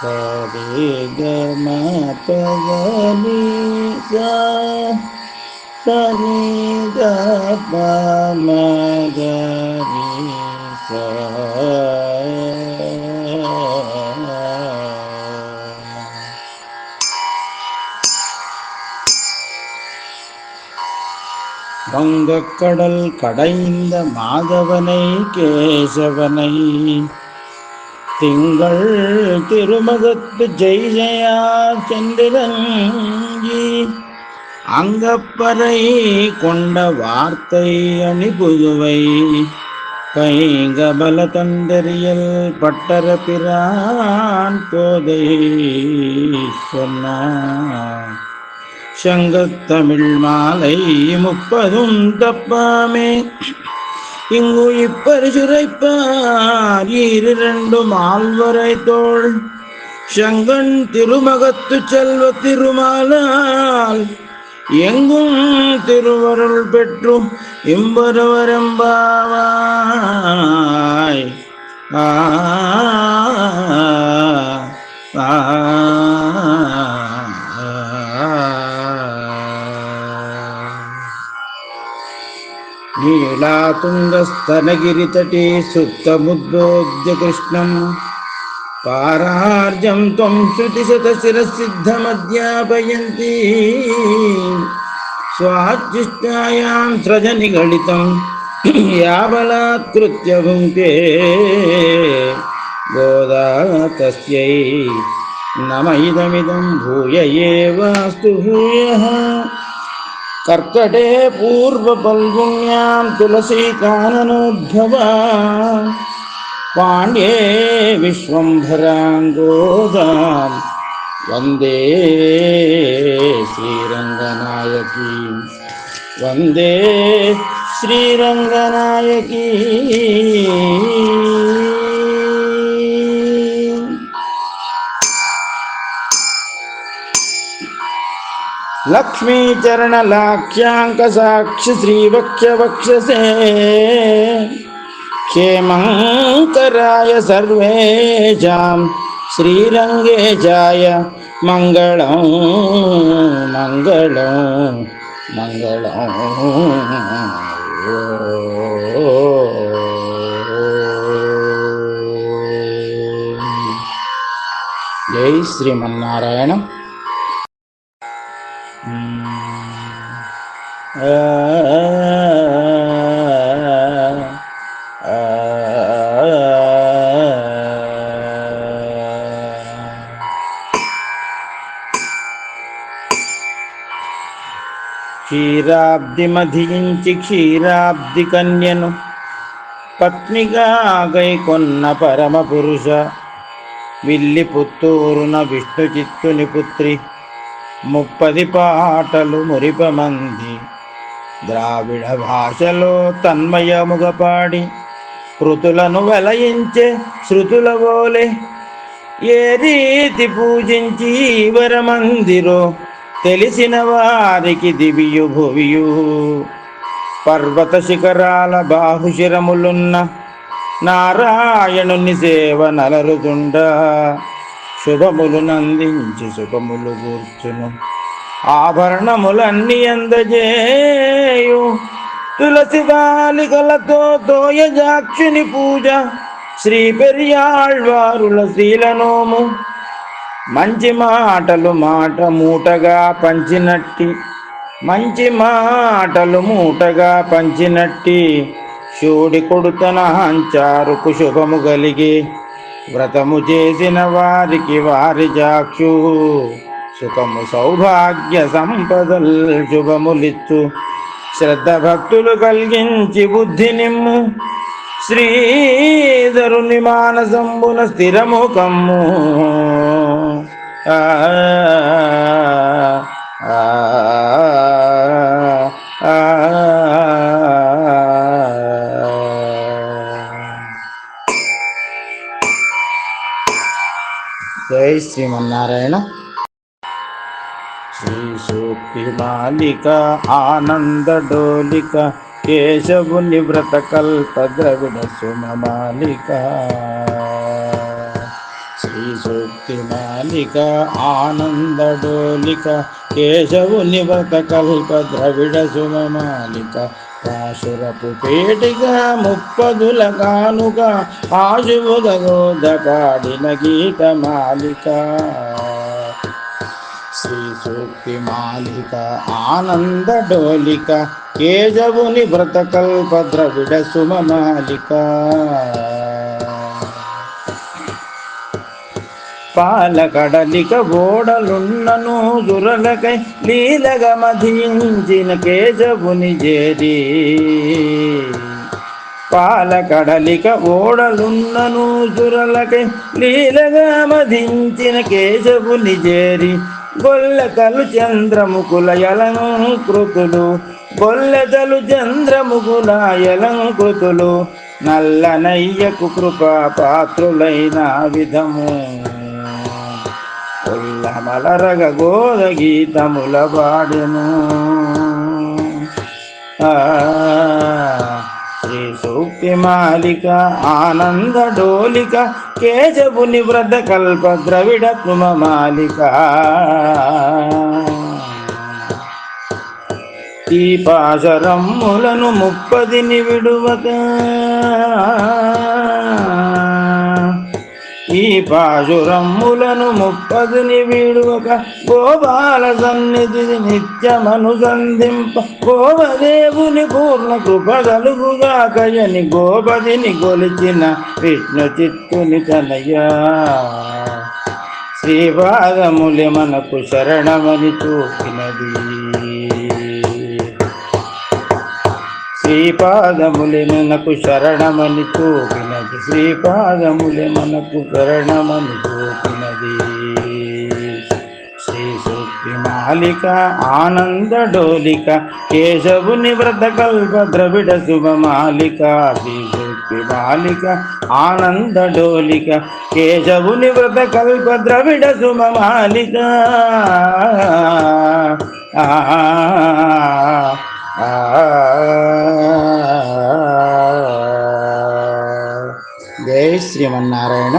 సరి గమ పదని సని గ మగరి வங்கக்கடல் கடைந்த மாதவனை கேசவனை. திங்கள் திருமகத்து ஜெய் ஜெயா சென்றிரங்கி அங்கப்பறை கொண்ட வார்த்தை அணி புதுவை கைங்கபல தந்தரியல் பட்டர பிரான் போதை சொன்ன சங்கத்தமிழ் மாலை முப்பதும் தப்பாமே. இங்கு இப்பரிசுரைப்பார் இரண்டும் ஆழ்வரை தோள். சங்கன் திருமகத்து செல்வ திருமாலால் எங்கும் திருவருள் பெற்றும் இம்பரவரம்பாவாய். ஆ తుంగస్తనగిరితటే సుప్తముద్బోధ్యకృష్ణం పారార్జం త్వం శృతిశతశిరసిద్ధమధ్యాపయంతి స్వాచ్యుష్టాయాం స్రజనిగణితం. యాబలాత్కృత్య భుంకే గోదా తస్యై నమ. ఇదమిదం భూయ ఏ వాస్తు భూయ कर्कटे पूर्वपल्गुण्यां तुलसीकाननोद्भवा पाण्ड्ये विश्वम्भराङ्गोदां वन्दे श्रीरङ्गनायकीं वन्दे श्रीरङ्गनायकी लक्ष्मीचरणलाख्याङ्कसाक्षि श्रीवक्ष्यवक्षसे क्षेमङ्कराय सर्वेषां श्रीरङ्गेशाय मङ्गलं मङ्गलं मङ्गलम् జై శ్రీమన్నారాయణ క్షీరాబ్ది మధించి క్షీరాబ్ది కన్యను పత్నిగా గైకొన్న పరమ పురుష విల్లి పుత్తూరున విష్ణు చిత్తుని పుత్రి ముప్పది పాటలు మురిపమంది. ద్రావిడ భాషలో తన్మయముగపాడి కృతులను వెలయించే శృతుల వోలే. ఏ రీతి పూజించి వరమందిరో తెలిసిన వారికి దివియు భువియు. పర్వత శిఖరాల బాహుశిరములున్న నారాయణుని సేవ నలరుతుండ. శుభములు నందించి శుభములు కూర్చును ఆభరణములన్నీ అందజేయు. తులసి బాలికలతో తోయజాక్షుని పూజ. శ్రీ పెరియాళ్వారుల శీలనోము. మంచి మాటలు మాట మూటగా పంచినట్టి. మంచి మాటలు మూటగా పంచినట్టి. శివుడి కొడుతన హంచారుకు శుభము కలిగి. వ్రతము చేసిన వారికి వారి జాక్షు. సుఖము సౌభాగ్య సంపదల్ శుభములిచ్చు శ్రద్ధ భక్తులు కలిగించి బుద్ధి నిమ్ము శ్రీధరుని మానసంబున స్థిరముఖము ఆ ఆ, జై శ్రీమన్నారాయణ. సూక్తి బాలిక ఆనంద డోలిక కేశవుని వ్రత కల్ప ద్రవిడ సుమమాలిక శ్రీ సూక్తి మాలిక ఆనంద డోలిక కేశవుని వ్రత కల్ప ద్రవిడ సుమమాలిక పాశురపు పేటిక ముప్పదుల కానుక ఆశువుదగోద పాడిన గీత మాలిక సూక్తి మాలిక ఆనంద డోలిక కేజవుని వ్రతకల్ప ద్రవిడ సుమమాలిక పాలకడలిక ఓడలున్నను దురలకై లీలగా మధించిన కేజవుని జేరి. పాలకడలిక ఓడలున్నను దురలకై లీలగా మధించిన కేజవుని జేరి. గొల్లకలు చంద్రముకుల కృతులు. గొల్లెతలు చంద్రముకుల యలంకృతులు నల్లనయ్యకు కృపా పాత్రులైన విధము మలరగ గోద గీతముల పాడెను. ఆ, శ్రీ సూక్తి మాలిక ఆనంద డోలిక కేశవుని వ్రత కల్ప ద్రవిడ కుమ మాలిక. ఈ పాశరమ్ములను ముప్పదిని విడువక. ఈ పాశురమ్ములను ముప్పదిని విడువక గోపాల సన్నిధి నిత్యమనుసంధింప గోపదేవుని పూర్ణ కృప కలుగుగాకయని గోపదిని గొలిచిన విష్ణు చిత్తుని తనయ్యా శ్రీపాదములి మనకు శరణమని చూపినది. శ్రీపాదములి మనకు శరణమని చూపిన శ్రీపాదములే మనకు శరణమని చూపినది. శ్రీ సూక్తి మాలిక ఆనంద డోలిక కేశవుని వ్రత కల్ప ద్రవిడ శుభ మాలిక శ్రీ సూక్తి మాలిక ఆనంద డోలిక కేశవుని వ్రత కల్ప ద్రవిడ శుభ మాలిక. ఆ, శ్రీమన్నారాయణ